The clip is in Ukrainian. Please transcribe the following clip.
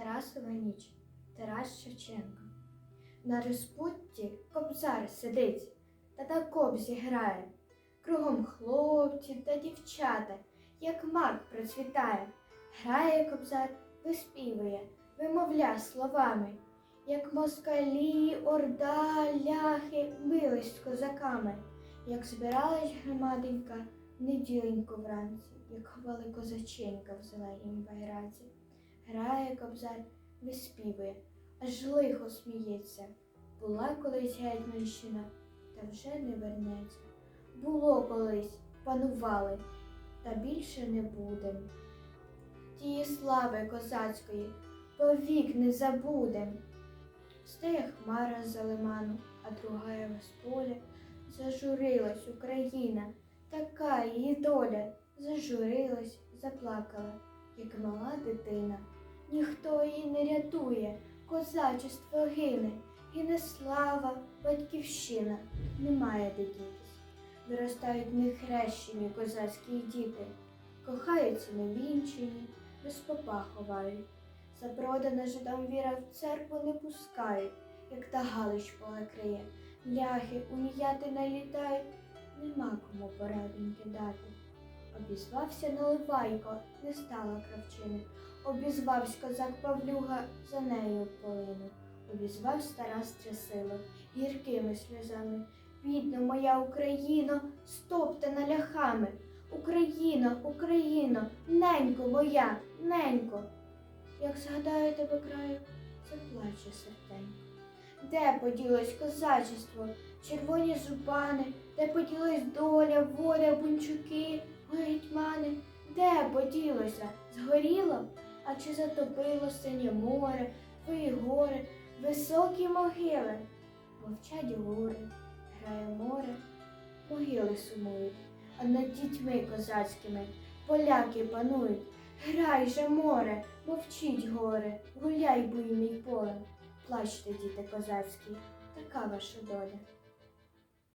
Тарасова ніч, Тарас Шевченко. На розпутті кобзар сидить та на кобзі грає. Кругом хлопці та дівчата, як мак процвітає. Грає кобзар, виспівує, вимовля словами, як москалі, орда, ляхи бились з козаками, як збиралась громаденька неділенько вранці, як хвали козаченька в зеленім байраці. Грає кобзар, виспівує, аж лихо сміється. Була колись гетьманщина, та вже не вернеться. Було колись, панували, та більше не будем. Тії слави козацької повік не забудем. Стає хмара за лиману, а друга з поля. Зажурилась Україна, така її доля. Зажурилась, заплакала, як мала дитина. Ніхто її не рятує, козачество гине, гине слава, батьківщина, немає де дітись. Виростають нехрещені козацькі діти, кохаються невінчені, без попа ховають. Запродана жидам віра в церкву не пускають, як та галич поле криє. Ляхи уніяти налітають, нема кому порадоньки дати. Обізвався Наливайко, не стала кравчини. Обізвавсь козак Павлюга, за нею полину. Обізвавсь стара стрясило, гіркими сльозами. Бідна моя Україно, стоптана ляхами. Україно, Україно, ненько моя, ненько. Як згадаю тебе краю, заплаче серденько. Де поділось козачество, червоні зубани, де поділась доля, воля, бунчуки, де поділося? Згоріло? А чи затопило синє море, твої гори, високі могили? Мовчать гори, грає море, могили сумують, а над дітьми козацькими поляки панують. Грай же море, мовчіть горе, гуляй буйний полем. Плачте, діти козацькі, така ваша доля.